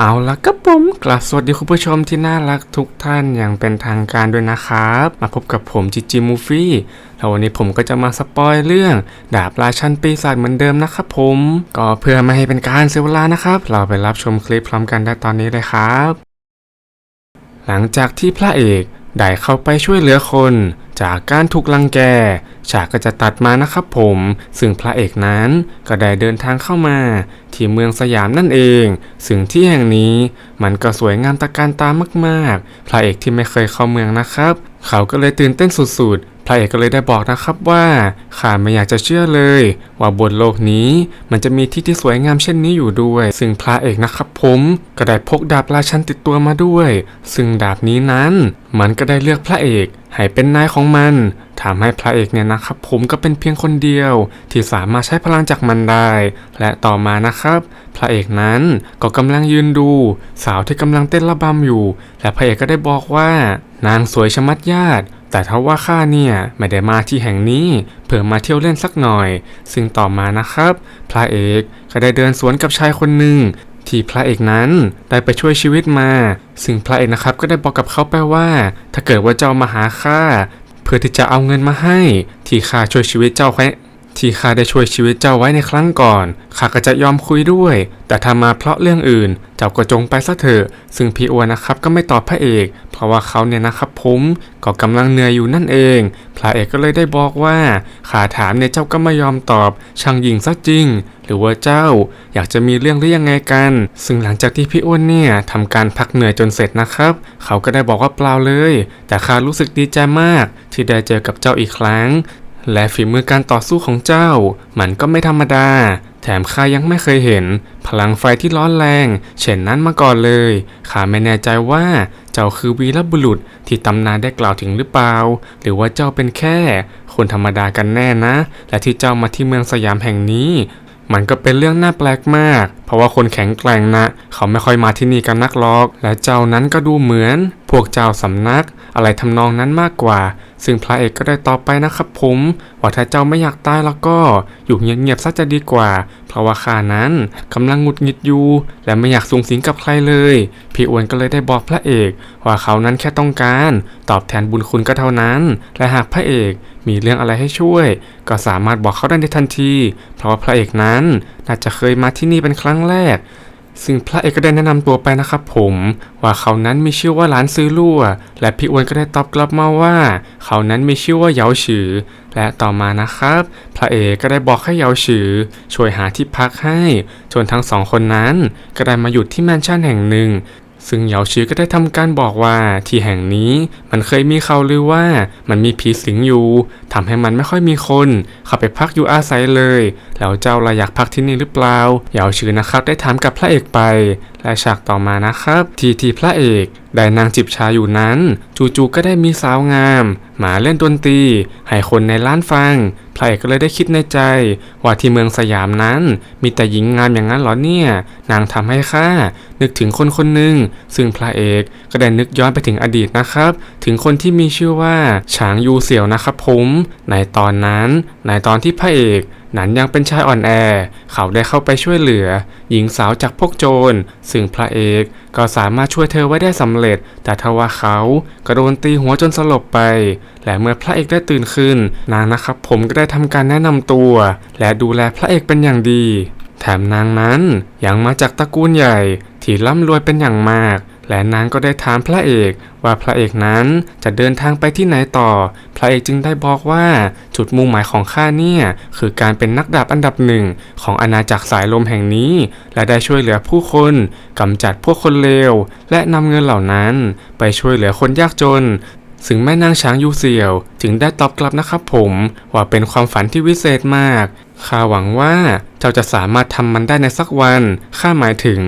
เอาละครับผมกลับสวัสดีคุณผู้ชมที่น่ารักทุกท่านอย่างเป็นทางการด้วยนะครับ มาพบกับผมจิจิมูฟี่แล้ววันนี้ผมก็จะมาสปอยเรื่อง ดาบราชันปีศาจเหมือนเดิมนะครับผม ก็เพื่อไม่ให้เป็นการเสียเวลานะครับ เราไปรับชมคลิปพร้อมกันได้ตอนนี้เลยครับ หลังจากที่พระเอกได้เข้าไปช่วยเหลือคน จากการถูกลังแก ฉากก็จะตัดมานะครับผม ซึ่งพระเอกนั้นก็ได้เดินทางเข้ามา ที่เมืองสยามนั่นเอง ซึ่งที่แห่งนี้มันก็สวยงามตะการตามากๆ พระเอกที่ไม่เคยเข้าเมืองนะครับ เขาก็เลยตื่นเต้นสุดๆ พระเอกก็เลยได้บอกนะครับว่าข้าไม่อยากจะเชื่อเลย ว่าบนโลกนี้มันจะมีที่ที่สวยงามเช่นนี้อยู่ด้วย ซึ่งพระเอกนะครับผมก็ได้พกดาบราชันติดตัวมาด้วย ซึ่งดาบนี้นั้น มันก็ได้เลือกพระเอกให้เป็นนายของมันทำให้พระเอกเนี่ยนะครับผมก็เป็นเพียงคนเดียว ที่สามารถใช้พลังจากมันได้ และต่อมานะครับ พระเอกนั้นก็กำลังยืนดู สาวที่กำลังเต้นระบำอยู่ และพระเอกก็ได้บอกว่านางสวยชะมัดญาติ แต่ถ้าว่าข้าเนี่ยไม่ได้มาที่แห่งนี้เพื่อมาเที่ยวเล่นสักหน่อย ซึ่งต่อมานะครับ พระเอกก็ได้เดินสวนกับชายคนหนึ่งที่พระเอกนั้นได้ไปช่วยชีวิตมา ซึ่งพระเอกนะครับก็ได้บอกกับเขาไปว่า ถ้าเกิดว่าเจ้ามาหาข้าเพื่อที่จะเอาเงินมาให้ ที่ข้าช่วยชีวิตเจ้าไว้ ที่ข้าได้ช่วยชีวิตเจ้าไว้ในครั้งก่อน ข้าก็จะยอมคุยด้วย แต่ถ้ามาเพราะเรื่องอื่น เจ้าก็จงไปซะเถอะ ซึ่งพี่อ้วนนะครับก็ไม่ตอบพระเอก เพราะว่าเขาเนี่ยนะครับผมก็กำลังเหนื่อยอยู่นั่นเอง พระเอกก็เลยได้บอกว่าข้าถามเนี่ยเจ้าก็ไม่ยอมตอบ ช่างยิงซะจริง หรือว่าเจ้า อยากจะมีเรื่องหรือยังไงกัน ซึ่งหลังจากที่พี่อ้วนเนี่ยทำการพักเหนื่อยจนเสร็จนะครับ เขาก็ได้บอกว่าเปล่าเลย แต่ข้ารู้สึกดีใจมาก ที่ได้เจอกับเจ้าอีกครั้ง และฝีมือการต่อสู้ของเจ้า มันก็ไม่ธรรมดา แถมข้ายังไม่เคยเห็น พลังไฟที่ร้อนแรง เช่นนั้นมาก่อนเลยข้าไม่แน่ใจว่าเจ้าคือวีรบุรุษที่ตำนานได้กล่าวถึงหรือเปล่า หรือว่าเจ้าเป็นแค่ คนธรรมดากันแน่นะ และที่เจ้ามาที่เมืองสยามแห่งนี้ มันก็เป็นเรื่องน่าแปลกมาก เพราะว่าคนแข็งแกร่งนะ เขาไม่ค่อยมาที่นี่กันนักหรอก และเจ้านั้นก็ดูเหมือน พวกเจ้าสำนัก อะไรทำนองนั้นมากกว่า ซึ่งพระเอกก็ได้ตอบไปนะครับผมว่าถ้าเจ้าไม่อยากตายแล้วก็อยู่เงียบๆซะจะดีกว่า เพราะว่าข้านั้นกำลังหงุดหงิดอยู่ และไม่อยากสูงสิงกับใครเลย พี่อ้วนก็เลยได้บอกพระเอกว่าเขานั้นแค่ต้องการ ตอบแทนบุญคุณก็เท่านั้น และหากพระเอกมีเรื่องอะไรให้ช่วย ก็สามารถบอกเขาได้ในทันที เพราะว่าพระเอกนั้นน่าจะเคยมาที่นี่เป็นครั้งแรก ซึ่งพระเอกก็ได้แนะนำตัวไปนะครับผม ว่าเขานั้นมีชื่อว่าหลานซื้อลู่และพี่อ้วนก็ได้ตอบกลับมาว่า เขานั้นมีชื่อว่าเหยาฉือ และต่อมานะครับ พระเอกก็ได้บอกให้เหยาฉือ ช่วยหาที่พักให้จนทั้งสองคนนั้นก็ได้มาหยุดที่แมนชั่นแห่งหนึ่ง ซึ่งเหยาชือก็ได้ทำการบอกว่าที่แห่งนี้มันเคยมีข่าวลือว่ามันมีผีสิงอยู่ทำให้มันไม่ค่อยมีคนเข้าไปพักอยู่อาศัยเลย แล้วเจ้าละอยากพักที่นี่หรือเปล่าเหยาชือนะครับได้ถามกับพระเอกไป และฉากต่อมานะครับ ทีที่พระเอกได้นางจิบชาอยู่นั้น จู่ๆก็ได้มีสาวงาม มาเล่นดนตรีให้คนในร้านฟังพระเอกก็เลยได้คิดในใจ ว่าที่เมืองสยามนั้น มีแต่หญิงงามอย่างนั้นหรอเนี่ย นางทำให้ข้านึกถึงคนคนหนึ่งซึ่งพระเอกก็ได้นึกย้อนไปถึงอดีตนะครับ ถึงคนที่มีชื่อว่าฉางยูเสี่ยวนะครับผมในตอนนั้นในตอนที่พระเอก นั้นยังเป็นชายอ่อนแอ เขาได้เข้าไปช่วยเหลือ หญิงสาวจากพวกโจร ซึ่งพระเอกก็สามารถช่วยเธอไว้ได้สำเร็จ แต่ทว่าเขาก็โดนตีหัวจนสลบไป และเมื่อพระเอกได้ตื่นขึ้น นางนะครับผมก็ได้ทำการแนะนำตัว และดูแลพระเอกเป็นอย่างดี แถมนางนั้นยังมาจากตระกูลใหญ่ที่ร่ำรวยเป็นอย่างมาก และนางก็ได้ถามพระเอกว่าพระเอกนั้นจะเดินทางไปที่ไหนต่อ พระเอกจึงได้บอกว่าจุดมุ่งหมายของข้าเนี่ยคือการเป็นนักดาบอันดับหนึ่งของอาณาจักรสายลมแห่งนี้ และได้ช่วยเหลือผู้คนกำจัดพวกคนเลวและนำเงินเหล่านั้น ไปช่วยเหลือคนยากจนซึ่งแม่นางช้างยูเซียวจึงได้ตอบกลับนะครับผม ว่าเป็นความฝันที่วิเศษมาก ข้าหวังว่า เจ้าจะสามารถทำมันได้ในสักวัน ข้าหมายถึง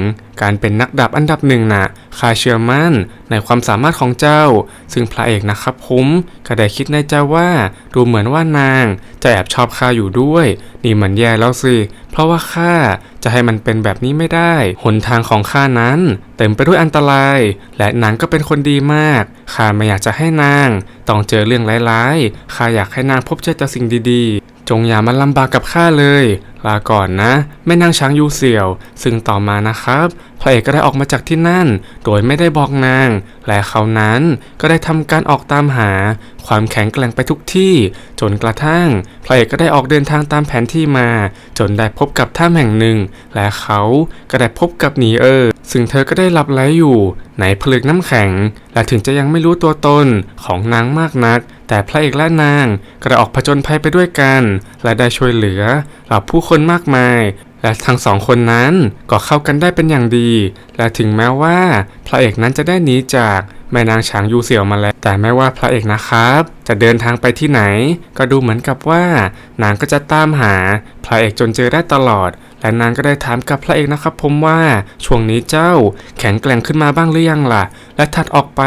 การเป็นนักดาบอันดับหนึ่งน่ะ ข้าเชื่อมั่นในความสามารถของเจ้า ซึ่งพระเอกนะครับผมก็ได้คิดในใจว่า ดูเหมือนว่านาง จะแอบชอบข้าอยู่ด้วย นี่มันแย่แล้วสิ เพราะว่าข้าจะให้มันเป็นแบบนี้ไม่ได้ หนทางของข้านั้น เต็มไปด้วยอันตราย และนางก็เป็นคนดีมาก ข้าไม่อยากจะให้นาง ต้องเจอเรื่องร้ายๆ ข้าอยากให้นางพบเจอแต่สิ่งดีๆ จงอย่ามาลำบากกับข้าเลย ลาก่อนนะแม่นางช้างยูเสี่ยว ซึ่งต่อมานะครับ พระเอกก็ได้ออกมาจากที่นั่น โดยไม่ได้บอกนาง และเขานั้นก็ได้ทำการออกตามหา ความแข็งแกร่งไปทุกที่ จนกระทั่ง พระเอกก็ได้ออกเดินทางตามแผนที่มา จนได้พบกับถ้ำแห่งหนึ่ง และเขาก็ได้พบกับหนีเออซึ่งเธอก็ได้หลับไหลอยู่ ในผลึกน้ำแข็ง และถึงจะยังไม่รู้ตัวตนของนางมากนัก แต่พระเอกและนางก็ไดออกผจญภัยไปด้วยกัน และได้ช่วยเหลือเหล่าผู้คนมากมาย และทั้งสองคนนั้นก็เข้ากันได้เป็นอย่างดี และถึงแม้ว่าพระเอกนั้นจะได้หนีจากแม่นางฉางยูเสี่ยวมาแล้ว แต่ไม่ว่าพระเอกนะครับ จะเดินทางไปที่ไหน ก็ดูเหมือนกับว่านางก็จะตามหา พระเอกจนเจอได้ตลอด และนางก็ได้ถามกับพระเอกนะครับ ผมว่าช่วงนี้เจ้าแข็งแกร่งขึ้นมาบ้างหรือยังล่ะ และถัดออกไป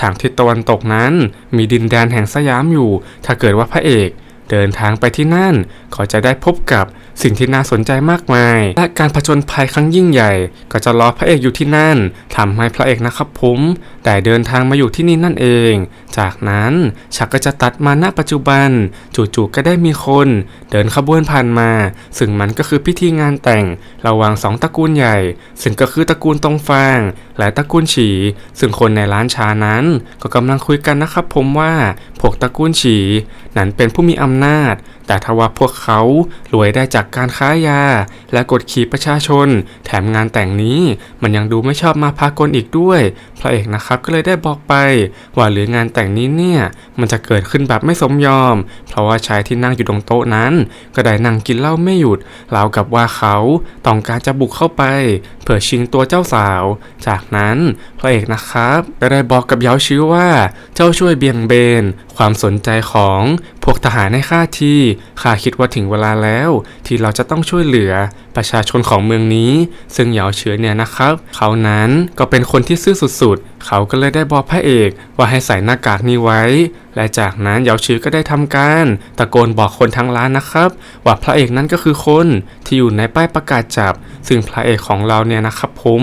ทางทิศตะวันตกนั้น มีดินแดนแห่งสยามอยู่ ถ้าเกิดว่าพระเอก เดินทางไปที่นั่นก็จะได้พบกับสิ่งที่น่าสนใจมากมาย และการผจญภัยครั้งยิ่งใหญ่ ก็จะรอพระเอกอยู่ที่นั่นทำให้พระเอกนะครับผมได้เดินทางมาอยู่ที่นี่นั่นเอง จากนั้นฉากก็จะตัดมาณปัจจุบัน จู่ๆก็ได้มีคน เดินขบวนผ่านมา ซึ่งมันก็คือพิธีงานแต่ง ระหว่างสองตระกูลใหญ่ ซึ่งก็คือตระกูลตงฟาง และตระกูลฉี ซึ่งคนในร้านชานั้น ก็กำลังคุยกันนะครับผมว่าพวกตระกูลฉี นั้นเป็นผู้มีอำำนาจ แต่ทว่าพวกเขารวยได้จากการค้ายา และกดขี่ประชาชน แถมงานแต่งนี้มันยังดูไม่ชอบมาพากลอีกด้วย พระเอกนะครับก็เลยได้บอกไป ว่าหรืองานแต่งนี้เนี่ย มันจะเกิดขึ้นแบบไม่สมยอม เพราะว่าชายที่นั่งอยู่ตรงโต๊ะนั้น ก็ได้นั่งกินเหล้าไม่หยุดราวกับว่าเขาต้องการจะบุกเข้าไป พื่อชิงตัวเจ้าสาว จากนั้นพระเอกนะครับก็ได้บอกกับเยาชื่อว่า เจ้าช่วยเบี่ยงเบน ความสนใจของพวกทหารในข้าทีข้าคิดว่าถึงเวลาแล้ว ที่เราจะต้องช่วยเหลือประชาชนของเมืองนี้ ซึ่งเหยาเฉือเนี่ยนะครับ เขานั้นก็เป็นคนที่ซื่อสุดๆ เขาก็เลยได้บอกพระเอกว่าให้ใส่หน้ากากนี้ไว้ และจากนั้นเหยาเชือก็ได้ทำการ ตะโกนบอกคนทั้งร้านนะครับ ว่าพระเอกนั้นก็คือคนที่อยู่ในป้ายประกาศจับ ซึ่งพระเอกของเราเนี่ยนะครับผม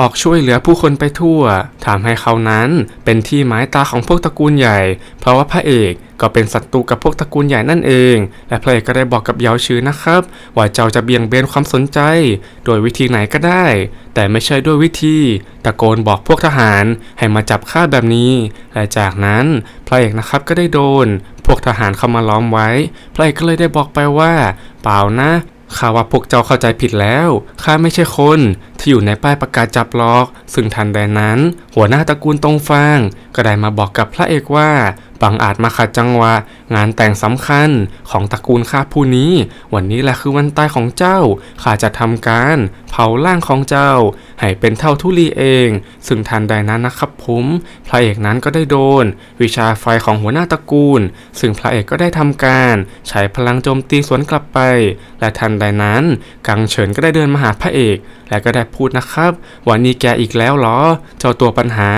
ออกช่วยเหลือผู้คนไปทั่วทำให้เขานั้นเป็นที่หมายตาของพวกตระกูลใหญ่ เพราะว่าพระเอกก็เป็นศัตรูกับพวกตระกูลใหญ่นั่นเอง และพระเอกก็ได้บอกกับเยาชือนะครับ ว่าเจ้าจะเบี่ยงเบนความสนใจ โดยวิธีไหนก็ได้ แต่ไม่ใช่ด้วยวิธี ตะโกนบอกพวกทหารให้มาจับข้าแบบนี้ และจากนั้นพระเอกนะครับก็ได้โดน พวกทหารเข้ามาล้อมไว้ พระเอกก็เลยได้บอกไปว่า เปล่านะ ข้าว่าพวกเจ้าเข้าใจผิดแล้ว ข้าไม่ใช่คนที่อยู่ในป้ายประกาศจับล็อก ซึ่งทันใดนั้น หัวหน้าตระกูลตรงฟาง ก็ได้มาบอกกับพระเอกว่าบังอาจมาขัดจังหวะ งานแต่งสำคัญของตระกูลข้าผู้นี้ วันนี้แหละคือวันตายของเจ้า ข้าจะทำการเผาร่างของเจ้า ให้เป็นเท่าทุลีเอง ซึ่งทันใดนั้นนะครับผมพระเอกนั้นก็ได้โดน วิชาไฟของหัวหน้าตระกูล ซึ่งพระเอกก็ได้ทำการใช้พลังโจมตีสวนกลับไป และทันใดนั้น กังเฉินก็ได้เดินมาหาพระเอก และก็ได้พูดนะครับว่านี่แกอีกแล้วเหรอ เจ้าตัวปัญหา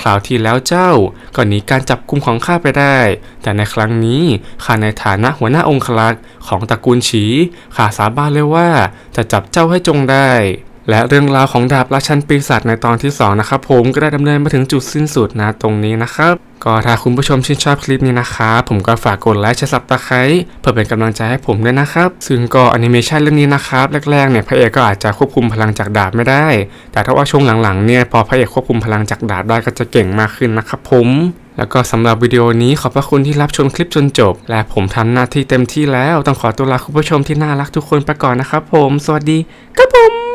คราวที่แล้วเจ้าก็หนีการจับกุมของข้าไปได้ แต่ในครั้งนี้ข้าในฐานะหัวหน้าองครักษ์ของตระกูลฉีข้าสาบานเลยว่าจะจับเจ้าให้จงได้ และเรื่องราวของดาบราชันปีศาจในตอนที่ 2 นะครับผมก็ได้ดำเนินมาถึงจุดสิ้นสุดนะตรงนี้นะครับก็ถ้าคุณผู้ชมชื่นชอบคลิปนี้นะครับผมก็ฝากกดไลค์แชร์ซับตะไคร้เพื่อเป็นกำลังใจให้ผมด้วยนะครับ ซึ่งก็แอนิเมชันเรื่องนี้นะครับแรกๆเนี่ยพระเอกก็อาจจะควบคุมพลังจากดาบไม่ได้ แต่ถ้าว่าช่วงหลังๆเนี่ยพอพระเอกควบคุมพลังจากดาบได้ก็จะเก่งมากขึ้นนะครับผม แล้วก็สำหรับวิดีโอนี้ขอบพระคุณที่รับชมคลิปจนจบ และผมทำหน้าที่เต็มที่แล้ว ต้องขอตัวลาคุณผู้ชมที่น่ารักทุกคนไปก่อนนะครับผม สวัสดีครับผม